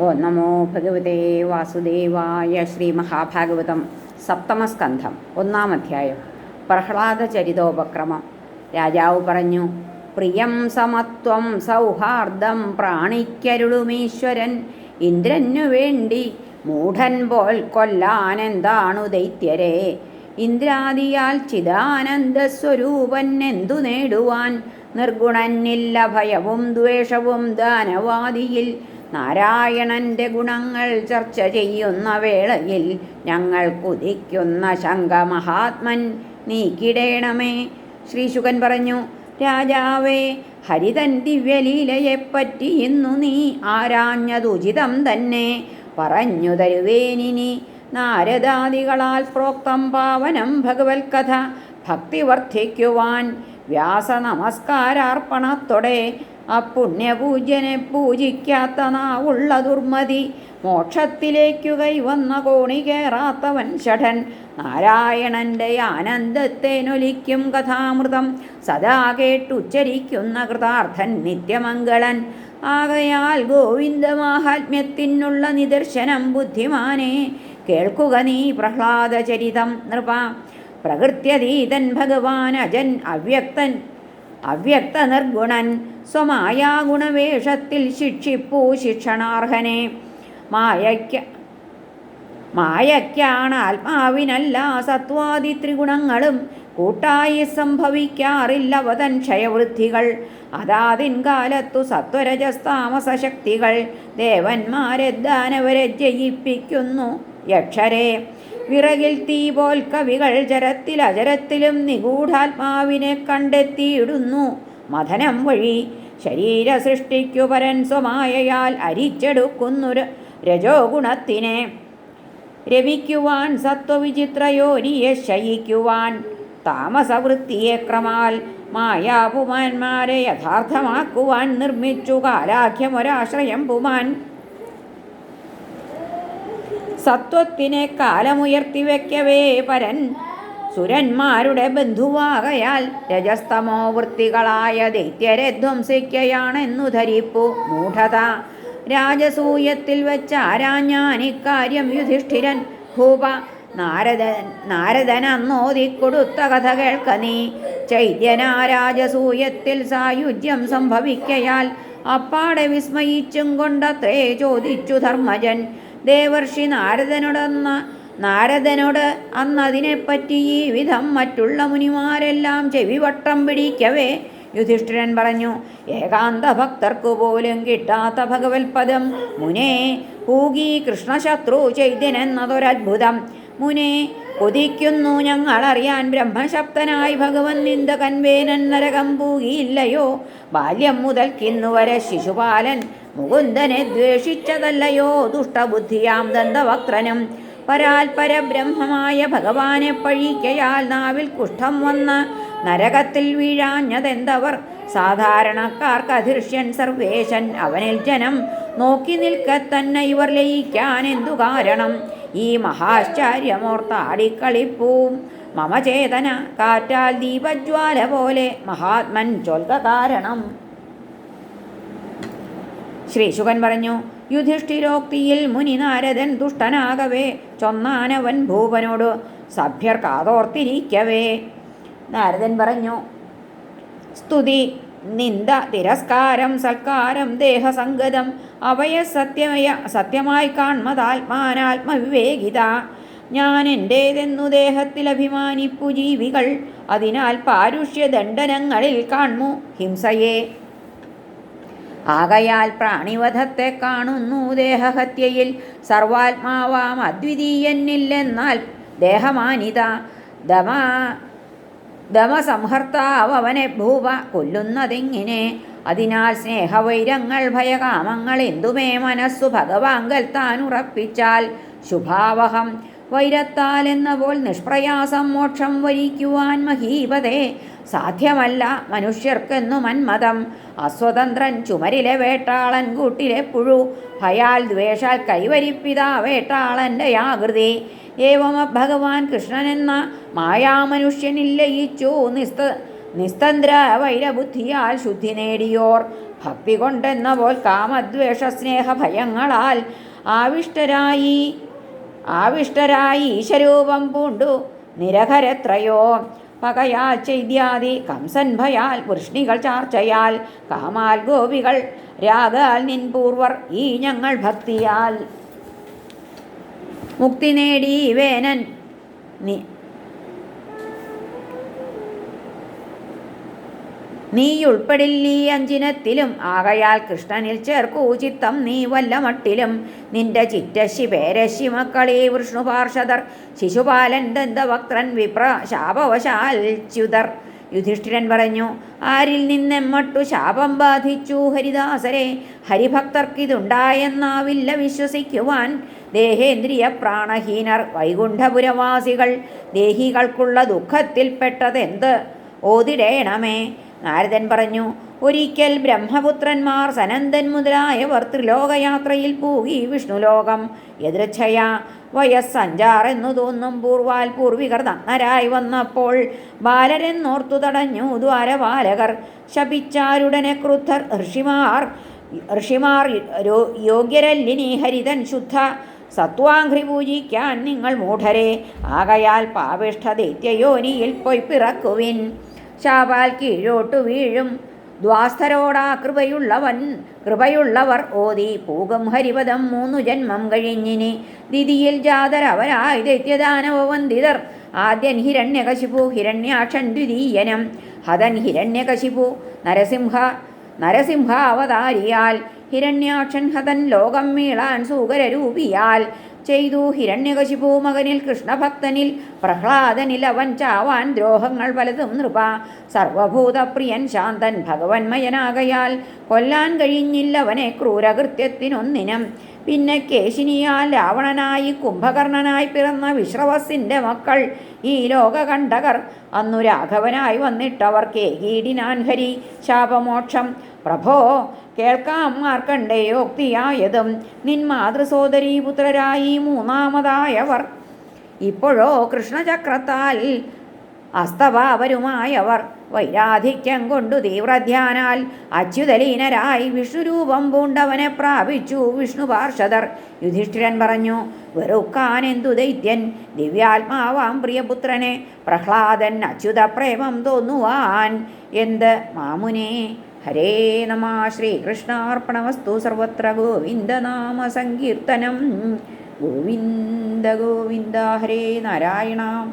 ഓ നമോ ഭഗവതേ വാസുദേവായ ശ്രീ മഹാഭാഗവതം സപ്തമസ്കന്ധം ഒന്നാം അധ്യായം പ്രഹ്ലാദ ചരിതോപക്രമം രാജാവ് പറഞ്ഞു പ്രിയം സമത്വം സൗഹാർദ്ദം പ്രാണിക്കരുളുമീശ്വരൻ ഇന്ദ്രനു വേണ്ടി മൂഢൻ പോൽ കൊല്ലാനെന്താണു ദൈത്യരെ? ഇന്ദ്രാദിയാൽ ചിദാനന്ദ സ്വരൂപൻ എന്തു നേടുവാൻ? നിർഗുണനില്ല ഭയവും ദ്വേഷവും ദാനവാദിയിൽ നാരായണന്റെ ഗുണങ്ങൾ ചർച്ച ചെയ്യുന്ന വേളയിൽ ഞങ്ങൾ കുതിക്കുന്ന ശങ്ക മഹാത്മൻ നീക്കിടേണമേ. ശ്രീശുകൻ പറഞ്ഞു രാജാവേ ഹരിതൻ ദിവ്യലീലയെപ്പറ്റി ഇന്നു നീ ആരാഞ്ഞതുചിതം തന്നെ. പറഞ്ഞു തരുവേനിനി നാരദാദികളാൽ പ്രോക്തം പാവനം ഭഗവത് കഥ ഭക്തി വർദ്ധിക്കുവാൻ വ്യാസ നമസ്കാരാർപ്പണത്തോടെ അപ്പുണ്യപൂജ്യനെ പൂജിക്കാത്ത നാവുള്ള ദുർമതി മോക്ഷത്തിലേക്കു കൈവന്ന കോണി കേറാത്തവൻ ഷഠൻ. നാരായണന്റെ ആനന്ദത്തേനൊലിക്കും കഥാമൃതം. സദാ കേട്ടുച്ചരിക്കുന്ന കൃതാർത്ഥൻ നിത്യമംഗളൻ. ആകയാൽ ഗോവിന്ദ മാഹാത്മ്യത്തിനുള്ള നിദർശനം ബുദ്ധിമാനെ. കേൾക്കുക നീ പ്രഹ്ലാദചരിതം നൃപ പ്രകൃത്യതീതൻ ഭഗവാൻ അജൻ അവ്യക്തൻ അവ്യക്ത നിർഗുണൻ സ്വമായാഗുണവേഷത്തിൽ ശിക്ഷിപ്പൂ ശിക്ഷണാർഹനെ. മായയ്ക്ക മായയ്ക്കാണ് ആത്മാവിനല്ല സത്വാദി ത്രിഗുണങ്ങളും. കൂട്ടായി സംഭവിക്കാറില്ല വതൻ ക്ഷയവൃദ്ധികൾ അതാതിൻ കാലത്തു സത്വരജസ്താമസശക്തികൾ. ദേവന്മാരെ ദാനവരെ ജയിപ്പിക്കുന്നു യക്ഷരെ. വിറകിൽ തീ പോൽ കവികൾ ജരത്തിൽ അജരത്തിലും നിഗൂഢാത്മാവിനെ കണ്ടെത്തിയിടുന്നു. മഥനം വഴി ശരീര സൃഷ്ടിക്കു പരൻ സ്വമായയാൽ അരിച്ചെടുക്കുന്നു രജോ ഗുണത്തിനെ രമിക്കുവാൻ സത്വവിചിത്രയോനിയെ ശയിക്കുവാൻ താമസവൃത്തിയെ ക്രമാൽ മായാപുമാന്മാരെ യഥാർത്ഥമാക്കുവാൻ നിർമ്മിച്ചു കാലാഖ്യമൊരാശ്രയം പുമാൻ സത്വത്തിനെ കാലമുയർത്തി വയ്ക്കവേ പരൻ. സുരന്മാരുടെ ബന്ധുവാകയാൽ രജസ്തമോ വൃത്തികളായ ദൈത്യരെ ധ്വംസിക്കയാണെന്നു ധരിപ്പു മൂഢത. രാജസൂയത്തിൽ വെച്ച ആരാഞ്ഞാൻ ഇക്കാര്യം യുധിഷ്ഠിരൻ ഭൂപ. നാരദൻ നാരദൻ അന്നോദിക്കൊടുത്ത കഥ കേൾക്ക നീ. ചൈത്യനാരാജസൂയത്തിൽ സായുജ്യം സംഭവിക്കയാൽ അപ്പാടെ വിസ്മയിച്ചും കൊണ്ടത്രേ ചോദിച്ചു ധർമ്മജൻ. ദേവർഷി നാരദനോടന്ന നാരദനോട് അന്നതിനെപ്പറ്റി ഈ വിധം മറ്റുള്ള മുനിമാരെല്ലാം ചെവിവട്ടം പിടിക്കവേ. യുധിഷ്ഠിരൻ പറഞ്ഞു ഏകാന്ത ഭക്തർക്കു പോലും കിട്ടാത്ത ഭഗവത്പദം. മുനേ പൂകി കൃഷ്ണശത്രു ചൈത്യനെന്നതൊരത്ഭുതം മുനേ കൊതിക്കുന്നു ഞങ്ങളറിയാൻ ബ്രഹ്മശബ്ദനായി ഭഗവൻ നിന്ദ കൻവേനൻ നരകം പൂകിയില്ലയോ? ബാല്യം മുതൽ കിന്നുവരെ ശിശുപാലൻ മുകുന്ദനെ ദ്വേഷിച്ചതല്ലയോ? ദുഷ്ടബുദ്ധിയാം ദന്തവക്രനും പരാൽപര ബ്രഹ്മമായ ഭഗവാനെ പഴിക്കയാൽ നാവിൽ കുഷ്ഠം വന്ന് നരകത്തിൽ വീഴാഞ്ഞതെന്തവർ? സാധാരണക്കാർക്ക് അധിർഷ്യൻ സർവേശൻ അവനിൽ ജനം നോക്കി നിൽക്കത്തന്നെ ഇവർ ലയിക്കാൻ എന്തു കാരണം? ഈ മഹാശ്ചര്യമോർത്താടിക്കളിപ്പൂം മമ ചേതന കാറ്റാൽ ദീപജ്വാല പോലെ മഹാത്മൻ ചൊൽക കാരണം. ശ്രീശുഖൻ പറഞ്ഞു യുധിഷ്ഠിരോക്തിയിൽ മുനി നാരദൻ ദുഷ്ടനാകവേ ചൊന്നാനവൻ ഭൂപനോട് സഭ്യർ കാതോർത്തിരിക്കവേ. നാരദൻ പറഞ്ഞു സ്തുതി നിന്ദ തിരസ്കാരം സൽക്കാരം ദേഹസംഗതം അവയ സത്യമയ സത്യമായി കാൺമതാത്മാനാത്മവിവേകിത ഞാൻ എന്റേതെന്നു ദേഹത്തിൽ അഭിമാനിപ്പു ജീവികൾ അതിനാൽ പാരുഷ്യദണ്ഡനങ്ങളിൽ കാൺമു ഹിംസയെ. ആകയാൽ പ്രാണിവധത്തെ കാണുന്നു ദേഹഹത്യയിൽ സർവാത്മാവാം അദ്വിതീയനില്ലെന്നാൽ ദേഹമാനിത. ദമ ദമസംഹർത്താവനെ ഭൂവ കൊല്ലുന്നതിങ്ങനെ? അതിനാൽ സ്നേഹവൈരങ്ങൾ ഭയകാമങ്ങൾ എന്തുമേ മനസ്സു ഭഗവാങ്കൽ താൻ ഉറപ്പിച്ചാൽ? ശുഭാവഹം. വൈരത്താൽ എന്ന പോൽ നിഷ്പ്രയാസം മോക്ഷം വരിക്കുവാൻ മഹീപതേ. സാധ്യമല്ല മനുഷ്യർക്കെന്നു മന്മതം. അസ്വതന്ത്രൻ ചുമരിലെ വേട്ടാളൻ കൂട്ടിലെ പുഴു. ഭയാൽ ദ്വേഷാൽ കൈവരിപ്പിതാ വേട്ടാളന്റെ ആകൃതി. ഏവമ ഭഗവാൻ കൃഷ്ണനെന്ന മായാമനുഷ്യനിൽ ലയിച്ചു നിസ്ത നിസ്തന്ത്ര വൈരബുദ്ധിയാൽ ശുദ്ധി നേടിയോർ. ഭക്തി കൊണ്ടെന്ന പോൽ കാമദ്വേഷ സ്നേഹ ഭയങ്ങളാൽ ആവിഷ്ടരായി ആവിഷ്ടരായി ഈശരൂപം പൂണ്ടു. നിരഹരത്രയോ പകയാൽ ചെയ്ദ്യാതി കംസൻ ഭയാൽ വൃഷ്ണികൾ ചാർച്ചയാൽ കാമാൽ ഗോപികൾ രാഗാൽ നിൻപൂർവർ ഈ ഞങ്ങൾ ഭക്തിയാൽ. മുക്തി നേടി വേനൻ നീയുൾപ്പെടില്ലീ അഞ്ചിനത്തിലും. ആകയാൽ കൃഷ്ണനിൽ ചേർക്കൂ ചിത്തം നീ വല്ല മട്ടിലും. നിന്റെ ചിറ്റശി പേരശി മക്കളെ വിഷ്ണു പാർഷദർ. ശിശുപാലൻ ദന്തവക്രൻ വിപ്ര ശാപവശാൽ ച്യുതർ. യുധിഷ്ഠിരൻ പറഞ്ഞു ആരിൽ നിന്നെമ്മട്ടു ശാപം ബാധിച്ചു ഹരിദാസരെ? ഹരിഭക്തർക്കിതുണ്ടായെന്നാവില്ല വിശ്വസിക്കുവാൻ. ദേഹേന്ദ്രിയ പ്രാണഹീനർ വൈകുണ്ഠപുരവാസികൾ. ദേഹികൾക്കുള്ള ദുഃഖത്തിൽപ്പെട്ടതെന്ത്? ഓതിടേണമേ. നാരദൻ പറഞ്ഞു ഒരിക്കൽ ബ്രഹ്മപുത്രന്മാർ സനന്ദൻ മുതലായവർ ത്രിലോകയാത്രയിൽ പൂകി വിഷ്ണുലോകം. എതിർച്ഛയ വയസ്സഞ്ചാറെന്നു തോന്നും പൂർവാൽ പൂർവികർ നഗ്നരായി വന്നപ്പോൾ ബാലരെന്നോർത്തു തടഞ്ഞു ദ്വാരപാലകർ ശപിച്ചാരുടനെ ക്രുദ്ധർ ഋഷിമാർ ഋഷിമാർ യോഗ്യരല്ലിനി ഹരിതൻ ശുദ്ധ സത്വാഘ്രി പൂജിക്കാൻ നിങ്ങൾ മൂഢരെ. ആകയാൽ പാവിഷ്ഠ ദൈത്യയോനിയിൽ പോയി പിറക്കുവിൻ ശാപാൽ കീഴോട്ടു വീഴും. ദ്വാസ്ഥരോടാ കൃപയുള്ളവൻ കൃപയുള്ളവർ ഓതി പൂകം. ഹരിപദം മൂന്നു ജന്മം കഴിഞ്ഞിനി. ദിതിയിൽ ജാതരവരായി ദൈത്യദാനവന്തിതർ ആദ്യൻ ഹിരണ്യകശിപു ഹിരണ്യാക്ഷൻ ദ്വിതീയനം. ഹതൻ ഹിരണ്യകശിപു നരസിംഹ നരസിംഹാവതാരിയാൽ. ഹിരണ്യാക്ഷൻ ഹതൻ ലോകം മീളാൻ സൂകരരൂപിയാൽ. ചെയ്തു. ഹിരണ്യകശിപു മകനിൽ കൃഷ്ണഭക്തനിൽ പ്രഹ്ലാദനിൽ അവൻ ചാവാൻ ദ്രോഹങ്ങൾ പലതും നൃപ. സർവഭൂതപ്രിയൻ ശാന്തൻ ഭഗവന്മയനാകയാൽ കൊല്ലാൻ കഴിഞ്ഞില്ലവനെ ക്രൂരകൃത്യത്തിനൊന്നിനും. പിന്നെ കേശിനിയാൽ രാവണനായി കുംഭകർണനായി പിറന്ന വിശ്രവസിന്റെ മക്കൾ ഈ ലോകകണ്ഠകർ. അന്നു രാഘവനായി വന്നിട്ടവർ കേകീടിനാൻ ഹരി ശാപമോക്ഷം. പ്രഭോ കേൾക്കാം മാർക്കണ്ടേയോക്തിയായതും നിൻ മാതൃസോദരീപുത്രരായി മൂന്നാമതായവർ. ഇപ്പോഴോ കൃഷ്ണചക്രത്താൽ അസ്തവാവരുമായവർ വൈരാധിക്യം കൊണ്ടു തീവ്രധ്യാനാൽ അച്യുതലീനരായി വിഷ്ണുരൂപം പൂണ്ടവനെ പ്രാപിച്ചു വിഷ്ണു പാർഷദർ. യുധിഷ്ഠിരൻ പറഞ്ഞു വെറുക്കാൻ എന്തു ദൈത്യൻ ദിവ്യാത്മാവാം പ്രിയപുത്രനെ. പ്രഹ്ലാദൻ അച്യുത പ്രേമം തോന്നുവാൻ. എന്ത്? മാമുനെ ഹരേ നമ. ശ്രീകൃഷ്ണാർപ്പണവസ്തു സർവത്ര ഗോവിന്ദനാമ സങ്കീർത്തനം. ഗോവിന്ദ ഗോവിന്ദ ഹരേ നാരായണ.